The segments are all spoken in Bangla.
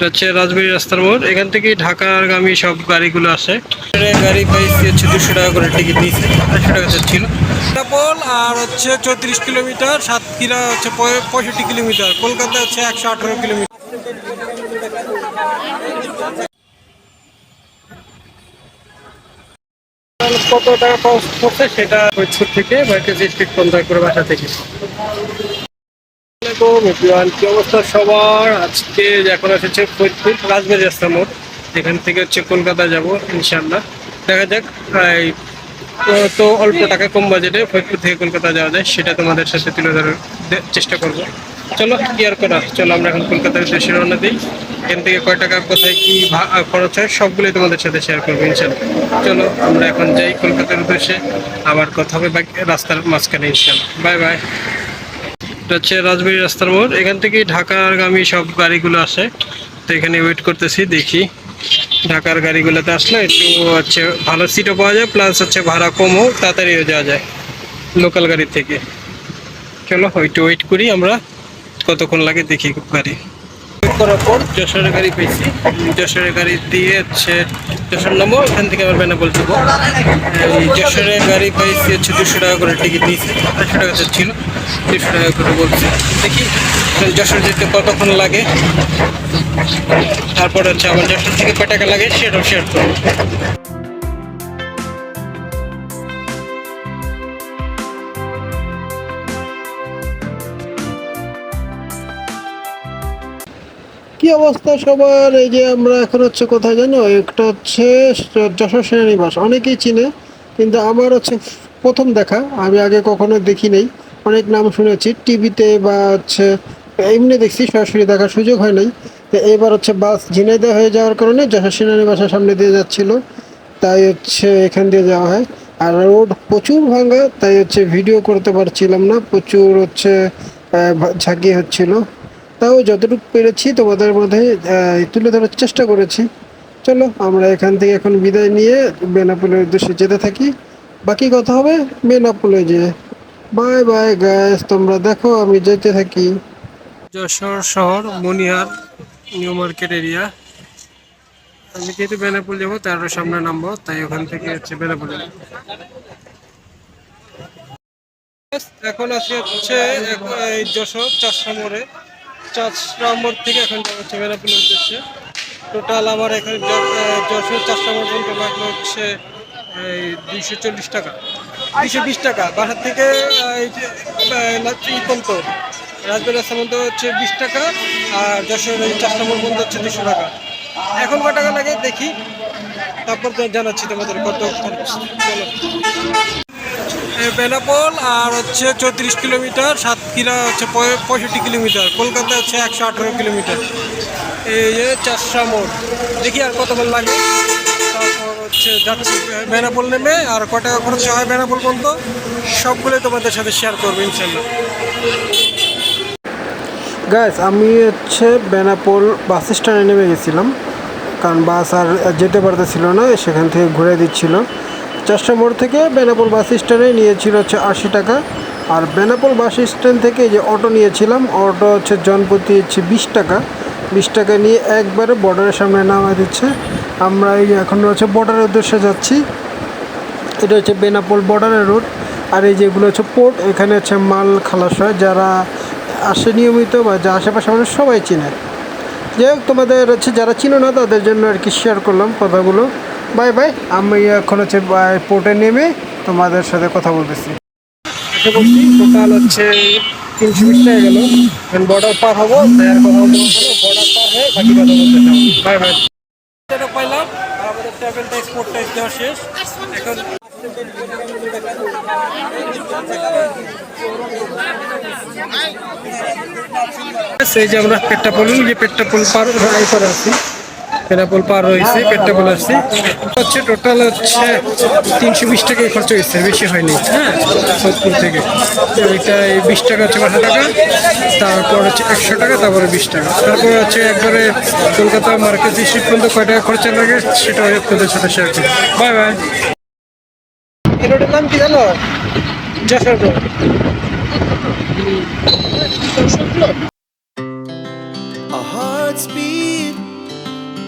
এটা হচ্ছে রাজবাড়ি রাস্তার মোড়। এখান থেকে ঢাকারগামী সব গাড়িগুলো আসে। গাড়ি পাইছি হচ্ছে দুশো টাকা করে টিকিট নিয়েছে, আটশো টাকা ছিল। পোল আর হচ্ছে চৌত্রিশ কিলোমিটার সাতক্ষীরা হচ্ছে পঁয়ষট্টি কিলোমিটার। কলকাতা হচ্ছে একশো আঠারো কিলোমিটার। কত টাকা পড়ছে সেটা ফরিদপুর থেকে বাইকে স্ট্রিট পর্যন্ত করে বাসা থেকে? আসসালামাইকুম এভরিওয়ান কি অবস্থা সবার? আজকে এখন এসেছে ফরিদপুর রাজবাড়ি রাস্তা মোড়। এখান থেকে হচ্ছে কলকাতা যাব ইনশাল্লাহ দেখা যাক এই তো- অল্প টাকা কম বাজেটে ফরিদপুর থেকে কলকাতা যাওয়া যায়, সেটা তোমাদের সাথে তুলে ধরার চেষ্টা করব। চলো, কি আর করা? চলো, আমরা এখন কলকাতার উদ্দেশ্যে রওনা দিই। এখান থেকে কয় টাকা, কোথায় কি খরচ হয়, সবগুলোই তোমাদের সাথে শেয়ার করব ইনশাল্লাহ চলো, আমরা এখন যাই কলকাতার উদ্দেশ্যে। আবার কথা হবে রাস্তার মাঝখানে ইনশাল্লাহ বাই বাই এটা হচ্ছে রাজবাড়ি রাস্তার মোড়। এখান থেকে ঢাকারগামী সব গাড়িগুলো আসে। তো এখানে ওয়েট করতেছি, দেখি ঢাকার গাড়িগুলোতে আসলে একটু হচ্ছে ভালো সিটও পাওয়া যায় প্লাস হচ্ছে ভাড়া কমও, তাড়াতাড়িও যাওয়া যায় লোকাল গাড়ি থেকে। চলো, একটু ওয়েট করি আমরা, কতক্ষণ লাগে দেখি গাড়ি। করার পর যশোরের গাড়ি পেয়েছি। যশোরের গাড়ি দিয়ে হচ্ছে যশোর নামো, এখান থেকে আবার বেনাপোল যাব। এই যশোরের গাড়ি পেয়েছি হচ্ছে দুশো টাকা করে টিকিট নিয়েছি, আটশো টাকা ছিল, দুশো টাকা করে বলছি। দেখি যশোর যেতে কতক্ষণ লাগে? তারপর হচ্ছে আবার যশোর থেকে কয় টাকা লাগে সেটাও শেয়ার করব। কি অবস্থা সবার? এই যে আমরা এখন হচ্ছে কোথায় জানো? একটা হচ্ছে যশোর সেনানিবাস। অনেকেই চিনে, কিন্তু আমার হচ্ছে প্রথম দেখা। আমি আগে কখনো দেখি নাই। অনেক নাম শুনেছি। টিভিতে বা হচ্ছে এমনি দেখছি, সরাসরি দেখার সুযোগ হয় নাই। তো এবার হচ্ছে বাস ঝিনাইদহ হয়ে যাওয়ার কারণে যশোর সেনানিবাসের সামনে দিয়ে যাচ্ছিল। তাই হচ্ছে এখান দিয়ে যাওয়া হয়। আর রোড প্রচুর ভাঙা, তাই হচ্ছে ভিডিও করতে পারছিলাম না। প্রচুর হচ্ছে ঝাঁকি হচ্ছিল। তাও যতটুকু পেরেছি তোমাদের মধ্যে তুলে ধরার চেষ্টা করেছি। চলো, আমরা এখান থেকে এখন বিদায় নিয়ে বেনাপুলের উদ্দেশ্যে যেতে থাকি। বাকি কথা হবে বেনাপুলে যে বাই বাই গ্যাস তোমরা দেখো, আমি যেতে থাকি। যশোর শহর, মনিহার, নিউ মার্কেট এরিয়া। আমি যেহেতু বেনাপুল যাব তারও সামনে নামবো, তাই ওখান থেকে হচ্ছে বেনাপুলে। এখন আছি হচ্ছে যশোর চারশো মোড়ে। চারশো মোড় থেকে এখন যাব হচ্ছে বেনাপুলের উদ্দেশ্যে। টোটাল আমার এখানে যশোর চারশো মোড় পর্যন্ত লাগল হচ্ছে, এই দুইশো চল্লিশ টাকা। দুইশো বিশ টাকা। বাসার থেকে এই পর্যন্ত। রাজবাড়ি রাস্তা হচ্ছে বিশ টাকা, আর যশোর চারশো মোড় পর্যন্ত হচ্ছে দুশো টাকা। এখন কত টাকা লাগে দেখি, তারপর তো জানাচ্ছি তোমাদের কত খরচ। বেনাপোল আর হচ্ছে চৌত্রিশ কিলোমিটার সাতক্ষীরা হচ্ছে পঁয়ষট্টি কিলোমিটার কলকাতা হচ্ছে একশো আঠারো কিলোমিটার। এই যে চারশা মোড়। দেখি আর কতক্ষণ লাগে। তারপর হচ্ছে যাচ্ছি বেনাপোল নেমে, আর ক টাকা খরচ হয় বেনাপোল পর্যন্ত সবগুলোই তোমাদের সাথে শেয়ার করব ইনশাল্লাহ। গ্যাস আমি হচ্ছে বেনাপোল বাস স্ট্যান্ডে নেমে গেছিলাম। কারণ বাস আর যেতে পারতেছিল না, সেখান থেকে ঘুরে দিচ্ছিল। চারশো মোড় থেকে বেনাপোল বাস স্ট্যান্ডে নিয়েছিল হচ্ছে আশি টাকা। আর বেনাপোল বাস স্ট্যান্ড থেকে যে অটো নিয়েছিলাম, অটো হচ্ছে জনপ্রতি হচ্ছে বিশ টাকা। বিশ টাকা নিয়ে একবারে বর্ডারের সামনে নামা দিচ্ছে। আমরা এই এখন হচ্ছে বর্ডারের উদ্দেশ্যে যাচ্ছি। এটা হচ্ছে বেনাপোল বর্ডারের রোড। আর এই যেগুলো হচ্ছে পোর্ট, এখানে হচ্ছে মাল খালাস হয়। যারা আসে নিয়মিত বা যা আশেপাশে মানুষ সবাই চিনে। যাই হোক, তোমাদের হচ্ছে যারা চিনো না, তাদের জন্য আর কি শেয়ার করলাম কথাগুলো। বাই বাই, আমি এখন হচ্ছে পোর্টে নেমে তোমাদের সাথে কথা বলতেছি। টোটাল হচ্ছে তিনশো বিশ টাকা গেল। এখন বর্ডার পার হব বর্ডার পার হয়ে বাকি কথা বলতে বাই বাই। সেই যে আমরা পেট্টাপোল যে পেট্টাপোল পার আছি। পেট্টাপোল পার হয়েছে পেট্টাপোল আসছি। হচ্ছে টোটাল হচ্ছে তিনশো বিশ টাকা খরচ হয়েছে বেশি হয়নি। হ্যাঁ সোদপুর থেকে। তো এটা এই বিশ টাকা হচ্ছে বারো টাকা তারপর হচ্ছে একশো টাকা তারপরে বিশ টাকা। তারপরে হচ্ছে একবারে কলকাতা মার্কেট স্ট্রিট পর্যন্ত কয় টাকা খরচা লাগে সেটা আপনাদের সাথে শেয়ার করি বাই বাই রোডের নাম কি জানো? Jessore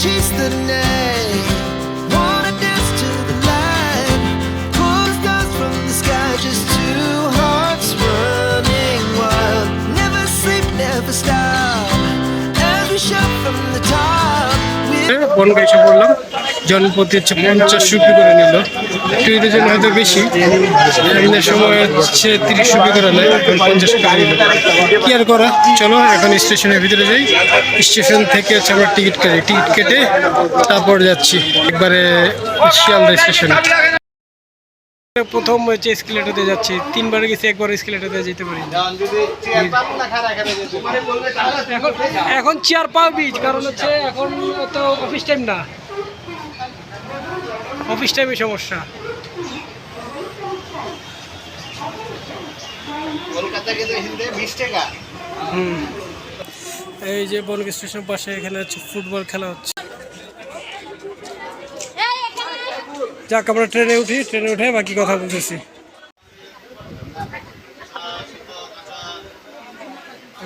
Chase the night, wanna dance to the light, pull the from the sky, just two hearts running wild. Never sleep, never stop, as we shout from the top. জনপ্রতি হচ্ছে পঞ্চাশ রুপি করে নিল। টুইটের জন্য হয়তো বেশি এমনি সময় হচ্ছে তিরিশ রুপি করে নেয়, পঞ্চাশ টাকা নিল। কি আর করা? চলো, এখন স্টেশনের ভিতরে যাই। স্টেশন থেকে হচ্ছে আমরা টিকিট কাটি। টিকিট কেটে তারপর যাচ্ছি একবারে শিয়ালদা স্টেশনে। প্রথম হচ্ছে স্কেলেটাতে যাচ্ছি। তিনবার গেছি, একবার স্কেলেটাতে যেতে পারি এখন চেয়ার পাবি কারণ হচ্ছে এখন তো অফিস টাইম না। অফিস টাইমে সমস্যা। হুম। এই যে বনগ স্টেশন পাশে এখানে হচ্ছে ফুটবল খেলা হচ্ছে। যাক আমরা ট্রেনে উঠি ট্রেনে উঠে বাকি কথা বলতেছি।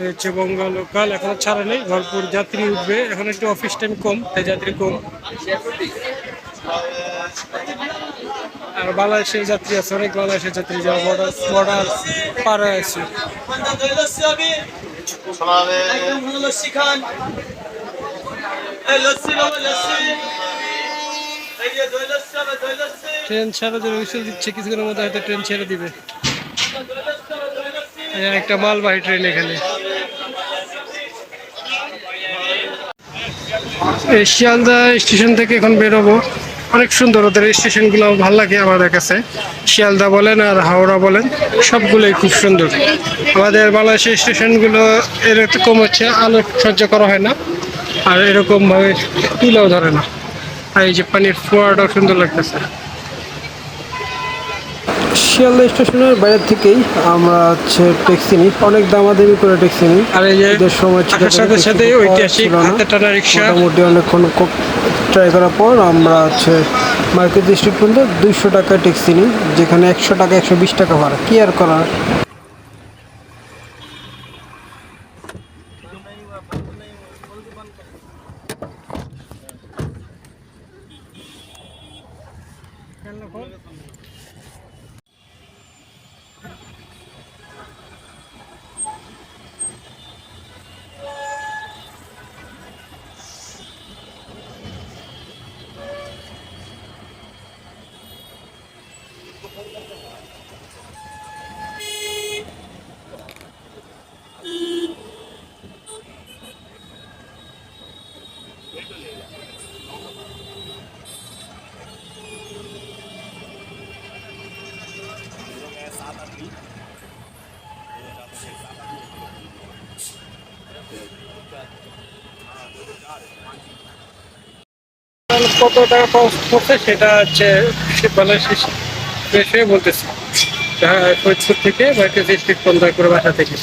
এই হচ্ছে বঙ্গা লোকাল এখনও ছাড়া নেই ভরপুর যাত্রী উঠবে। এখন একটু অফিস টাইম কম তাই যাত্রী কম। আর বাংলাদেশের যাত্রী আছে, অনেক বাংলাদেশের যাত্রী যারা বর্ডার বর্ডার আছে। ট্রেন ছাড়া যে হুইসেল দিচ্ছে কিছুক্ষণের মধ্যে হয়তো ট্রেন ছেড়ে দিবে। একটা মালবাহী ট্রেন এখানে। শিয়ালদা স্টেশন থেকে এখন বেরোবো। অনেক সুন্দর ওদের স্টেশনগুলো ভালো লাগে আমাদের কাছে। শিয়ালদা বলেন আর হাওড়া বলেন, সবগুলোই খুব সুন্দর। আমাদের বাংলাদেশের স্টেশনগুলো এরকম হচ্ছে, আলো সহ্য করা হয় না, আর এরকমভাবে তুলেও ধরে না। আর এই যে পানির ফোয়ারাটাও সুন্দর লাগতেছে। শিয়ালদা স্টেশনের বাইরে থেকেই আমরা হচ্ছে ট্যাক্সি নিই। অনেক দামাদামি করে ট্যাক্সি নিই। আর এই যে ঈদের সময় ছিল সাথে সাথে ঐতিহাসিক হাতে টানা রিক্সা। মোটামুটি অনেকক্ষণ ট্রাই করার পর আমরা হচ্ছে মার্কেট ডিস্ট্রিক্ট পর্যন্ত দুইশো টাকা ট্যাক্সি নিই যেখানে একশো টাকা একশো বিশ টাকা ভাড়া। কি আর করার? কত টাকা খরচ করছে সেটা হচ্ছে বলতেছি। হ্যাঁ ফরিদপুর থেকে পর্যন্ত করে বাসা থেকে।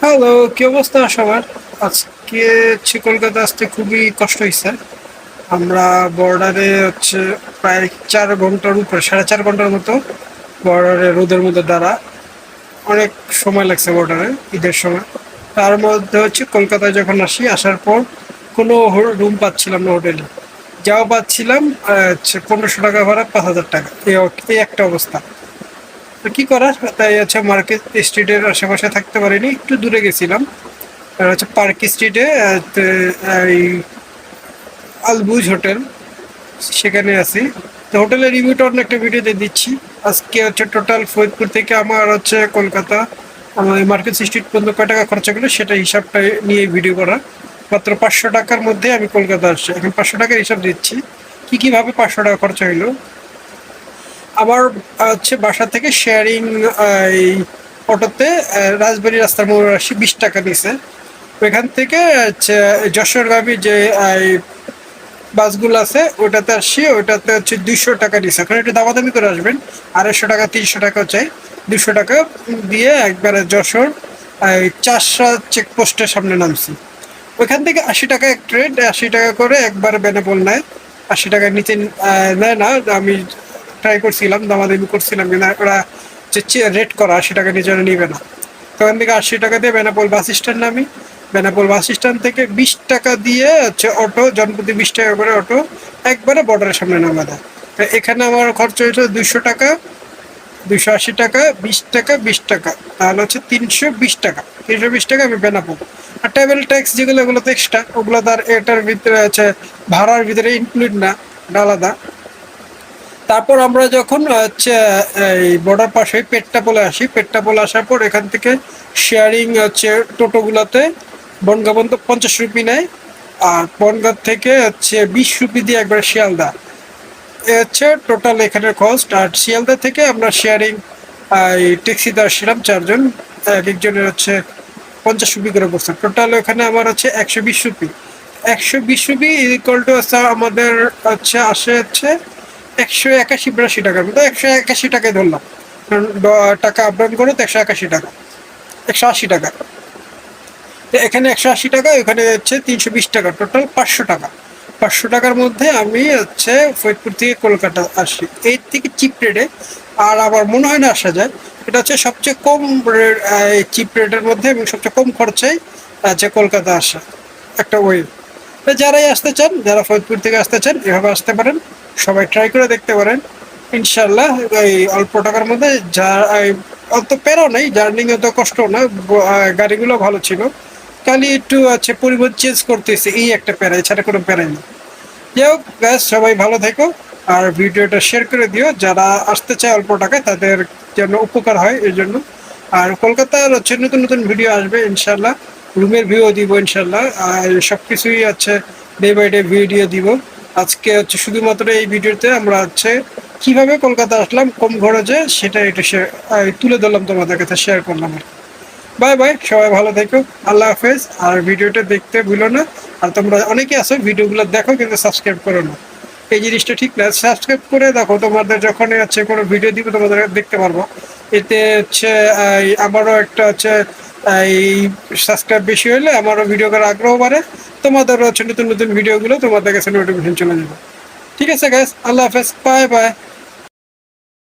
হ্যালো কি অবস্থা সবার? আজকে হচ্ছে কলকাতা আসতে খুবই কষ্ট হয়েছে আমরা বর্ডারে হচ্ছে প্রায় চার ঘণ্টার উপরে, সাড়ে চার ঘণ্টার মতো বর্ডারে রোদের মধ্যে দাঁড়া। অনেক সময় লাগছে বর্ডারে ঈদের সময়। তার মধ্যে হচ্ছে কলকাতায় যখন আসি, আসার পর কোনো রুম পাচ্ছিলাম না হোটেলে যাও পাচ্ছিলাম পনেরোশো টাকা ভাড়া, পাঁচ হাজার টাকা। এই একটা অবস্থা। তো কী করার? তাই হচ্ছে মার্কেট স্ট্রিটের আশেপাশে থাকতে পারিনি, একটু দূরে গেছিলাম। হচ্ছে পার্ক স্ট্রিটে এই আলবুজ হোটেল, সেখানে আছি। তো হোটেলের রিভিউটা অন্য একটা ভিডিওতে দিচ্ছি। আজকে হচ্ছে টোটাল ফরিদপুর থেকে আমার হচ্ছে কলকাতা, আমার মার্কেট স্ট্রিট পর্যন্ত কয় টাকা খরচা গেলো, সেটা হিসাবটা নিয়ে ভিডিও করা। মাত্র পাঁচশো টাকার মধ্যে আমি কলকাতা আসছি। এখন পাঁচশো টাকার হিসাব দিচ্ছি। কি কীভাবে পাঁচশো টাকা খরচা হইল? আহ, হচ্ছে বাসা থেকে শেয়ারিং এই অটোতে রাজবাড়ি রাস্তার মোড় আসি বিশ টাকা নিছে ওইখান থেকে হচ্ছে যশোরগামী যে বাসগুলো আছে ওটাতে আসছি ওটাতে হচ্ছে দুইশো টাকা নিচ্ছে ওখানে একটু দামাদামি করে আসবেন। আড়াইশো টাকা তিনশো টাকা চাই। দুশো টাকা দিয়ে একবারে যশোর চারশো চেকপোস্টের সামনে নামছি। ওইখান থেকে আশি টাকা এক ট্রেন আশি টাকা করে একবার বেনাপোল নেয়। আশি টাকার নিচে নেয় না, আমি ট্রাই করছিলাম, দামাদামি করছিলাম, কিন্তু ওরা যে রেট করা, আশি টাকা নিচে নিবে না। তখন থেকে আশি টাকা দিয়ে বেনাপোল বাস স্ট্যান্ড নামি। বেনাপোল বাস স্ট্যান্ড থেকে বিশ টাকা দিয়ে হচ্ছে অটো জনপ্রতি বিশ টাকা করে অটো একবারে বর্ডারের সামনে নামা দেয়। তো এখানে আমার খরচ হয়েছে দুইশো টাকা। দুইশো আশি টাকা, বিশ টাকা বিশ টাকা। তাহলে হচ্ছে তিনশো বিশ টাকা। তিনশো বিশ টাকা আমি বেনাপোল আর ট্রাভেল ট্যাক্স যেগুলো ওগুলো তো এক্সট্রা ওগুলো তার এটার ভিতরে আছে, ভাড়ার ভিতরে ইনক্লুড না আলাদা। তারপর আমরা যখন হচ্ছে, এই বর্ডার পাশে পেটটা বলে আসি। পেটটা বলে আসার পর এখান থেকে শেয়ারিং হচ্ছে টোটোগুলোতে বনগা পর্যন্ত পঞ্চাশ রুপি নেয়। আর বনগাঁ থেকে হচ্ছে বিশ রুপি দিয়ে একবার শিয়ালদা। হচ্ছে টোটাল এখানের কস্ট আর শিয়ালদা থেকে আমরা শেয়ারিং এই ট্যাক্সিতে আসছিলাম চারজন, এক একজনের হচ্ছে পঞ্চাশ রুপি করে পড়ছে টোটাল ওখানে আমার হচ্ছে একশো বিশ রুপি। একশো বিশ রুপি ইকুয়াল টু আমাদের হচ্ছে আসে হচ্ছে একশো একাশি বিরাশি টাকার মতো একশো একাশি টাকায় ধরলাম। টাকা আপডাউন করে তো একশো একাশি টাকা। একশো আশি টাকা। এখানে একশো আশি টাকা ওখানে হচ্ছে তিনশো বিশ টাকা। টোটাল পাঁচশো টাকা। পাঁচশো টাকার মধ্যে আমি হচ্ছে ফরিদপুর থেকে কলকাতা আসি। এর থেকে চিপ রেটে আর আমার মনে হয় না আসা যায়। এটা হচ্ছে সবচেয়ে কম চিপ রেটের মধ্যে এবং সবচেয়ে কম খরচায় আছে কলকাতা আসা। একটা ওয়ে। তো যারাই আসতে চান, যারা ফরিদপুর থেকে আসতে চান, এভাবে আসতে পারেন। সবাই ট্রাই করে দেখতে পারেন। ইনশাল্লাহ এই অল্প টাকার মধ্যে যা অত প্যারাও নেই। জার্নিং অত কষ্ট না। গাড়িগুলো ভালো ছিল। খালি একটু আছে পরিবহন চেঞ্জ করতেছে এই একটা প্যারা এছাড়া কোনো প্যারাই নেই। যাই হোক guys, সবাই ভালো থেকো আর ভিডিওটা শেয়ার করে দিও যারা আসতে চায় অল্প টাকায় তাদের যেন উপকার হয় এই জন্য। আর কলকাতার হচ্ছে নতুন নতুন ভিডিও আসবে ইনশাল্লাহ রুমের ভিউ দিব ইনশাল্লাহ আর সব কিছুই আছে ডে বাই ডে ভিডিও দিব। আজকে হচ্ছে শুধুমাত্র এই ভিডিওতে আমরা হচ্ছে কীভাবে কলকাতা আসলাম কম খরচে সেটা একটু আহ, তুলে ধরলাম তোমাদের কাছে শেয়ার করলাম আর। বাই বাই, সবাই ভালো থেকো। আল্লাহ হাফেজ। আর ভিডিওটা দেখতে ভুলো না। আর তোমরা অনেকে আছো, ভিডিওগুলো দেখো, কিন্তু সাবস্ক্রাইব করো না। এই জিনিসটা ঠিক না। সাবস্ক্রাইব করে দেখো, তোমাদের যখন হচ্ছে কোনো ভিডিও দিব, তোমাদের দেখতে পারব। এতে হচ্ছে আমারও একটা হচ্ছে, এই সাবস্ক্রাইব বেশি হলে আমারও ভিডিও করার আগ্রহ বাড়ে। তোমাদেরও হচ্ছে নতুন নতুন ভিডিওগুলো তোমাদের কাছে নোটিফিকেশন চলে যাবে। ঠিক আছে গ্যাস আল্লাহ হাফেজ। Bye bye.